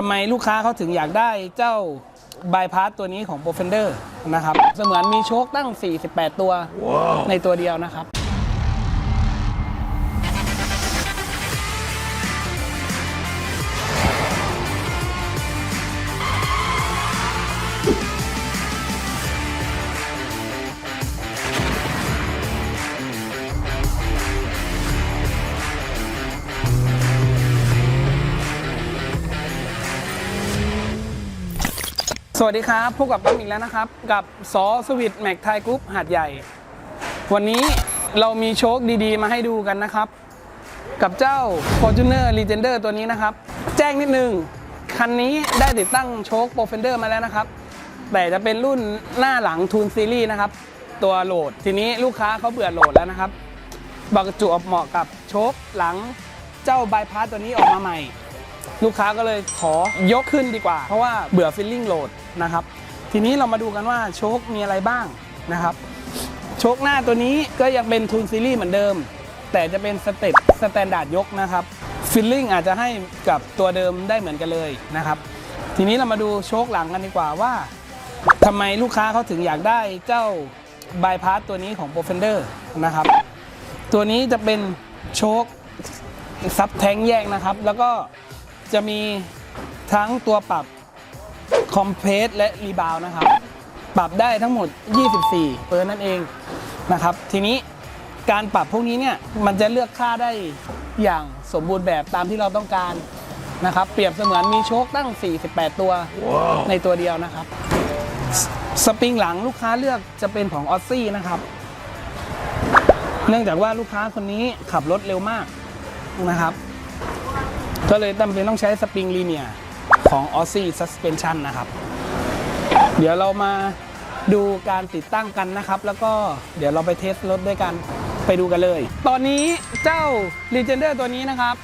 ทำไมลูกค้าเขาถึงอยากได้เจ้าบายพาสตัวนี้ของ p r o f e n d e r นะครับ เสมือนมีโชคตั้ง 48 ตัว ในตัวเดียวนะครับ สวัสดีครับพบกับปั๊มอีกแล้วนะครับ กับสอสวิตแม็กไทยกรุ๊ปหาดใหญ่ วันนี้เรามีโชคดีๆ มาให้ดูกันนะครับ กับเจ้า Fortuner Legender ตัวนี้นะครับ แจ้งนิดนึง คันนี้ได้ติดตั้งโชค p r o f e n d e r มาแล้วนะครับ แต่จะเป็นรุ่นหน้าหลังทูนซีรีส์นะครับ ตัวโหลด ทีนี้ลูกค้าเขาเบื่อโหลดแล้วนะครับบักจวบเหมาะกับโชคหลังเจ้าบายพาสตัวนี้ออกมาใหม่ ลูกค้าก็เลยขอยกขึ้นดีกว่า เพราะว่าเบื่อฟิลลิ่งโหลดนะครับ ทีนี้เรามาดูกันว่าโชคมีอะไรบ้างนะครับ โชคหน้าตัวนี้ก็ยังเป็นทูนซีรีส์เหมือนเดิม แต่จะเป็นสเต็ปสแตนดาร์ดยกนะครับฟิลลิ่งอาจจะให้กับตัวเดิมได้เหมือนกันเลยนะครับ ทีนี้เรามาดูโชคหลังกันดีกว่าว่าทำไมลูกค้าเขาถึงอยากได้เจ้าบายพาสตัวนี้ของ p r o f e n d e r นะครับ ตัวนี้จะเป็นโชคซับแทงแยกนะครับ แล้วก็ จะมีทั้งตัวปรับคอมเพรสและรีบาวนะครับ ปรับได้ทั้งหมด 24 เปอร์นั่นเองนะครับ ทีนี้การปรับพวกนี้เนี่ยมันจะเลือกค่าได้อย่างสมบูรณ์แบบตามที่เราต้องการนะครับ เปรียบเสมือนมีโชคตั้ง 48 ตัวในตัวเดียวนะครับสสปริงหลังลูกค้าเลือกจะเป็นของออสซี่นะครับ เนื่องจากว่าลูกค้าคนนี้ขับรถเร็วมากนะครับ ก็เลยจำเป็นต้องใช้สปริงลีเนียของ Aussie Suspension นะครับ เดี๋ยวเรามาดูการติดตั้งกันนะครับ แล้วก็เดี๋ยวเราไปเทสรถด้วยกันไปดูกันเลย ตอนนี้เจ้า Legender ตัวนี้นะครับ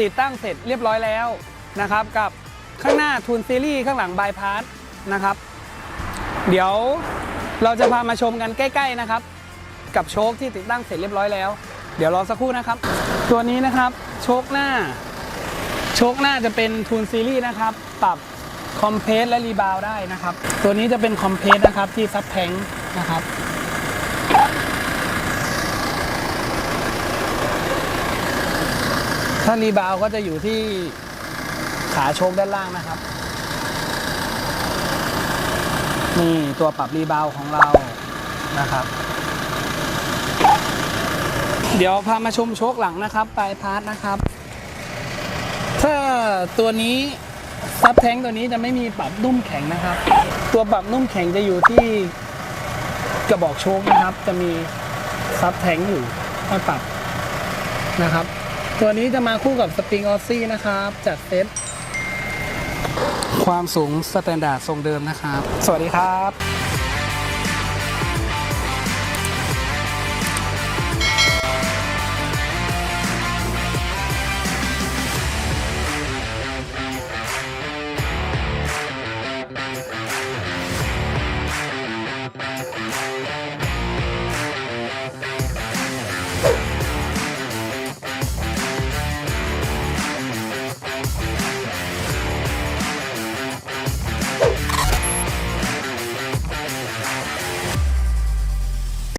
ติดตั้งเสร็จเรียบร้อยแล้วนะครับ กับข้างหน้าทูนซีรีส์ข้างหลังบายพาสนะครับ เดี๋ยวเราจะพามาชมกันใกล้ ๆนะครับ กับโชคที่ติดตั้งเสร็จเรียบร้อยแล้ว เดี๋ยวรอสักครู่นะครับ ตัวนี้นะครับโชคหน้า ชคหน้าจะเป็นทูนซีรีส์นะครับ ปรับคอมเพรสและรีบาวได้นะครับ ตัวนี้จะเป็นคอมเพรสนะครับที่ซับแทงนะครับถ้ารีบาวก็จะอยู่ที่ขาโชคด้านล่างนะครับ นี่ตัวปรับรีบาวของเรานะครับ เดี๋ยวพามาชมโชคหลังนะครับปลายพาร์ทนะครับ ถ้าตัวนี้ซับแทงตัวนี้จะไม่มีปรับนุ่มแข็งนะครับ ตัวปรับนุ่มแข็งจะอยู่ที่กระบอกโชคนะครับ จะมีซับแทงอยู่ให้ปรับนะครับ ตัวนี้จะมาคู่กับสปริงออซซี่นะครับ จัดเซตความสูงสแตนดาร์ดทรงเดิมนะครับ สวัสดีครับ